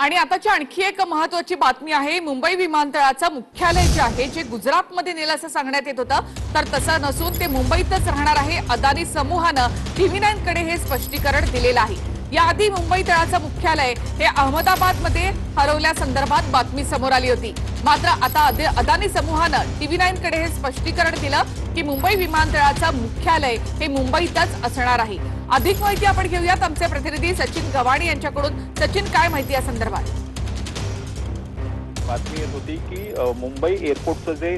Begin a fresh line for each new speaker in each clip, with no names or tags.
आणि आताची आणखी एक महत्वाची बातमी आहे मुंबई विमानतळाचं मुख्यालय जे आहे जे गुजरातमध्ये नेलं असं सांगण्यात येत होतं. तर तसं नसून ते मुंबईतच राहणार आहे. अदानी समूहानं टीव्ही नाईन कडे हे स्पष्टीकरण दिलेलं आहे. याआधी मुंबई तळाचं मुख्यालय हे अहमदाबादमध्ये हरवल्यासंदर्भात बातमी समोर आली होती. मात्र आता अदानी समूहानं टीव्ही नाईनकडे हे स्पष्टीकरण दिलं की मुंबई विमानतळाचं मुख्यालय हे मुंबईतच असणार आहे. अधिक माहिती आपण घेऊयात आमचे प्रतिनिधी सचिन गवाणी यांच्याकडून. सचिन काय माहिती या संदर्भात?
बातमी येत होती की मुंबई एअरपोर्टचं जे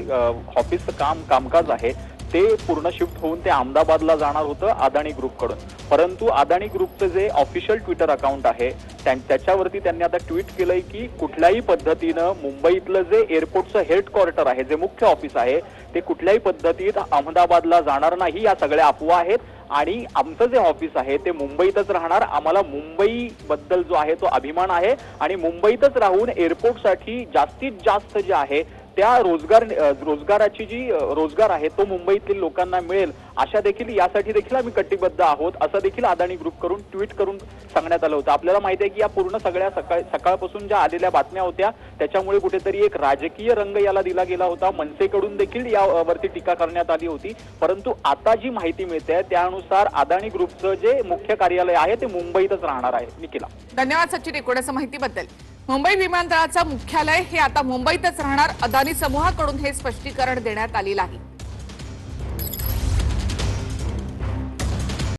ऑफिसचं काम कामकाज आहे ते पूर्ण शिफ्ट होऊन ते अहमदाबादला जाणार होतं अदाणी ग्रुपकडून परंतु अदाणी ग्रुपचं जे ऑफिशियल ट्विटर अकाउंट आहे त्याच्यावरती त्यांनी आता ट्विट केलंय की कुठल्याही पद्धतीनं मुंबईतलं जे एअरपोर्टचं हेडक्वार्टर आहे जे मुख्य ऑफिस आहे ते कुठल्याही पद्धतीत अहमदाबादला जाणार नाही या सगळ्या अफवा आहेत. आणि आमचं जे ऑफिस आहे ते मुंबईतच राहणार. आम्हाला मुंबई बद्दल जो आहे तो अभिमान आहे. आणि मुंबईतच राहून एअरपोर्टसाठी जास्तीत जास्त जे आहे त्या रोजगार रोजगाराची जी रोजगार आहे तो मुंबईतील लोकांना मिळेल अशा देखील यासाठी देखील आम्ही कटिबद्ध आहोत असं देखील अदानी ग्रुप करून ट्विट करून सांगण्यात आलं होतं. आपल्याला माहिती आहे की या पूर्ण सगळ्या सकाळ सकाळपासून ज्या आलेल्या बातम्या होत्या त्याच्यामुळे कुठेतरी एक राजकीय रंग याला दिला गेला होता. मनसेकडून देखील यावरती टीका करण्यात आली होती. परंतु आता जी माहिती मिळते त्यानुसार अदानी ग्रुपचं जे मुख्य कार्यालय आहे ते मुंबईतच राहणार आहे. निखिला.
धन्यवाद सचिन एकूणच माहितीबद्दल. मुंबई विमानतळाचं मुख्यालय हे आता मुंबईतच राहणार. अदानी समूहाकडून हे स्पष्टीकरण देण्यात आलेलं आहे.